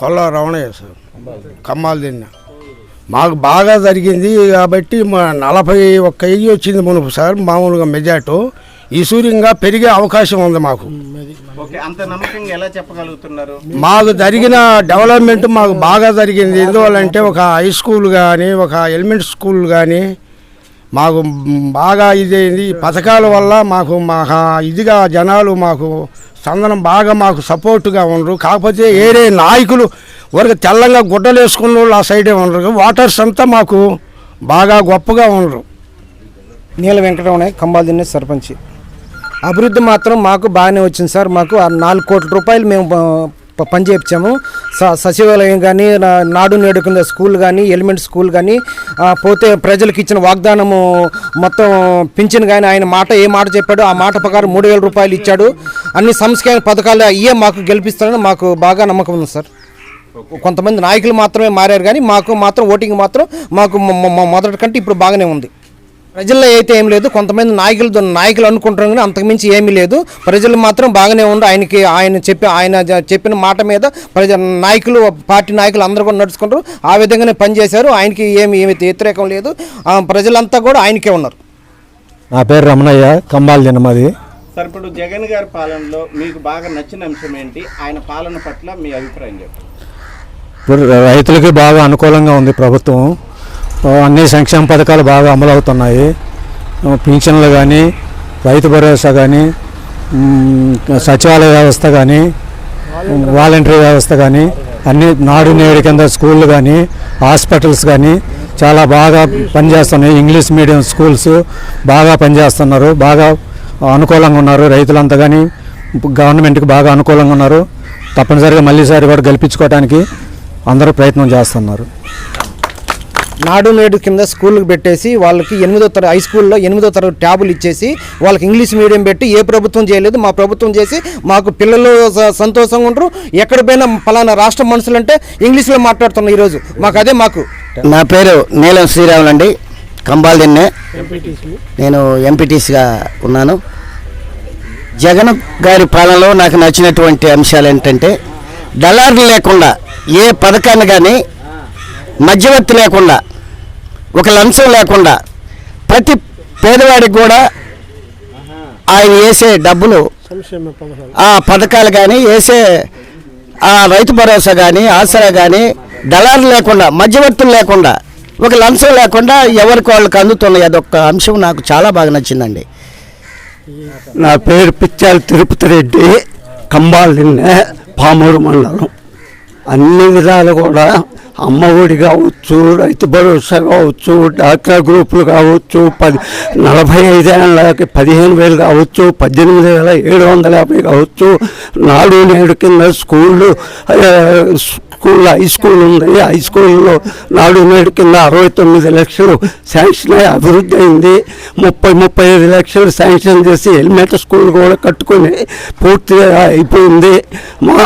కొల్ల Ramanaiah sir కమ్మాలు తిన్న. మాకు బాగా జరిగింది కాబట్టి మా నలభై ఒక్క వెయ్యి వచ్చింది మునుపు సార్ మామూలుగా మెజార్టు. ఈ సూర్యంగా పెరిగే అవకాశం ఉంది మాకు. మాకు జరిగిన డెవలప్మెంట్ మాకు బాగా జరిగింది. ఎందువల్లంటే ఒక హై స్కూల్ కానీ ఒక ఎలిమెంట్ స్కూల్ కానీ మాకు బాగా ఇదైంది. ఈ పథకాల వల్ల మాకు మా ఇదిగా జనాలు మాకు సందనం బాగా మాకు సపోర్ట్గా ఉండరు. కాకపోతే ఏరే నాయకులు వరకు తెల్లంగా గుడ్డలు వేసుకున్న వాళ్ళు ఆ సైడే ఉండరు. వాటర్స్ అంతా మాకు బాగా గొప్పగా ఉండరు. నీల వెంకటరమణ కంబాల్దిన్నే సర్పంచి. అభివృద్ధి మాత్రం మాకు బాగానే వచ్చింది సార్. మాకు ఆ నాలుగు కోట్ల రూపాయలు మేము పని చేయించాము. స సచివాలయం కానీ నా- నాడు నేడు కింద స్కూల్ కానీ ఎలిమెంట్ స్కూల్ కానీ పోతే ప్రజలకు ఇచ్చిన వాగ్దానము మొత్తం పింఛన్ కానీ ఆయన మాట ఏ మాట చెప్పాడో ఆ మాట ప్రకారం మూడు వేల రూపాయలు ఇచ్చాడు. అన్ని సంస్కరణ పథకాలు అయ్యే మాకు గెలిపిస్తారని మాకు బాగా నమ్మకం ఉంది సార్. కొంతమంది నాయకులు మాత్రమే మారారు కానీ మాకు మాత్రం ఓటింగ్ మాత్రం మాకు మొదటి కంటే ఇప్పుడు బాగానే ఉంది. ప్రజల్లో అయితే ఏం లేదు. కొంతమంది నాయకులు నాయకులు అనుకుంటారు కానీ అంతకుమించి ఏమీ లేదు. ప్రజలు మాత్రం బాగానే ఉంది ఆయనకి ఆయన చెప్పి ఆయన చెప్పిన మాట మీద ప్రజ నాయకులు పార్టీ నాయకులు అందరూ కూడా నడుచుకుంటారు ఆ విధంగానే పనిచేశారు. ఆయనకి ఏమి ఏమి వ్యతిరేకం లేదు. ఆ, ప్రజలంతా కూడా ఆయనకే ఉన్నారు. నా పేరు రమణయ్య కంబాల్ జనమది సార్ ఇప్పుడు జగన్ గారి పాలనలో మీకు బాగా నచ్చిన అంశం ఏంటి? ఆయన పాలన పట్ల మీ అభిప్రాయం చెప్పండి. ఇప్పుడు రైతులకి బాగా అనుకూలంగా ఉంది ప్రభుత్వం. అన్ని సంక్షేమ పథకాలు బాగా అమలు అవుతున్నాయి పింఛన్లు కానీ రైతు భరోసా కానీ సచివాలయ వ్యవస్థ కానీ వాలంటరీ వ్యవస్థ కానీ అన్ని నాడు నేడు కింద స్కూళ్ళు కానీ హాస్పిటల్స్ కానీ చాలా బాగా పనిచేస్తున్నాయి. ఇంగ్లీష్ మీడియం స్కూల్స్ బాగా పనిచేస్తున్నారు. బాగా అనుకూలంగా ఉన్నారు. రైతులంతా కానీ గవర్నమెంట్కి బాగా అనుకూలంగా ఉన్నారు. తప్పనిసరిగా మళ్ళీసారి కూడా గెలిపించుకోవడానికి అందరూ ప్రయత్నం చేస్తున్నారు. నాడు నేడు కింద స్కూల్కి పెట్టేసి వాళ్ళకి ఎనిమిదో తరగతి హై స్కూల్లో ఎనిమిదో తరగతి ట్యాబులు ఇచ్చేసి వాళ్ళకి ఇంగ్లీష్ మీడియం పెట్టి ఏ ప్రభుత్వం చేయలేదు మా ప్రభుత్వం చేసి మాకు పిల్లలు సంతోషంగా ఉంటారు ఎక్కడ పోయినా పలానా రాష్ట్ర మనుషులు అంటే ఇంగ్లీష్లో మాట్లాడుతున్నాం ఈరోజు. మాకు అదే మాకు. నా పేరు నీలం శ్రీరాములు అండి. కంబాల్దిన్నే నేను ఎంపీటీసీగా ఉన్నాను. జగన్ గారి పాలనలో నాకు నచ్చినటువంటి అంశాలు ఏంటంటే దళారులు లేకుండా ఏ పథకాన్ని కానీ మధ్యవర్తి లేకుండా ఒక లంచం లేకుండా ప్రతి పేదవాడికి కూడా ఆయన వేసే డబ్బులు ఆ పథకాలు కానీ వేసే ఆ రైతు భరోసా కానీ ఆసరా కానీ దళారు లేకుండా మధ్యవర్తులు లేకుండా ఒక లంచం లేకుండా ఎవరికి వాళ్ళకి అందుతున్నాయి అదొక అంశం నాకు చాలా బాగా నచ్చిందండి. నా పేరు పిచ్చాల తిరుపతి రెడ్డి కంబాలిన్నే పామూరు మండలం. అన్ని విధాలు కూడా అమ్మ ఒడి కావచ్చు రైతు భరోసా కావచ్చు డాక్టర్ గ్రూపులు కావచ్చు పది నలభై ఐదేళ్ళకి పదిహేను వేలు కావచ్చు పద్దెనిమిది వేల ఏడు వందల యాభై కావచ్చు నాడు నేడు కింద స్కూళ్ళు స్కూల్ హై స్కూల్ ఉంది. హై స్కూల్లో నాడు నేడు కింద అరవై తొమ్మిది లక్షలు శాంక్షన్ అయ్యి అభివృద్ధి అయింది. ముప్పై ముప్పై ఐదు లక్షలు శాంక్షన్ చేసి హెల్మెట్ స్కూల్ కూడా కట్టుకొని పూర్తిగా అయిపోయింది. మా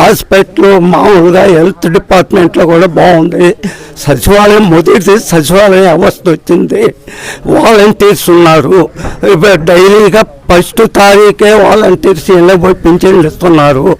హాస్పిటల్ మామూలుగా హెల్త్ డిపార్ట్మెంట్లో కూడా బాగుంది. సచివాలయం మొదటి సచివాలయం అవస్థ వచ్చింది. వాలంటీర్స్ ఉన్నారు. ఇప్పుడు డైలీగా ఫస్ట్ తారీఖే వాలంటీర్స్ ఇళ్ళకి పోయి పింఛన్లు ఇస్తున్నారు.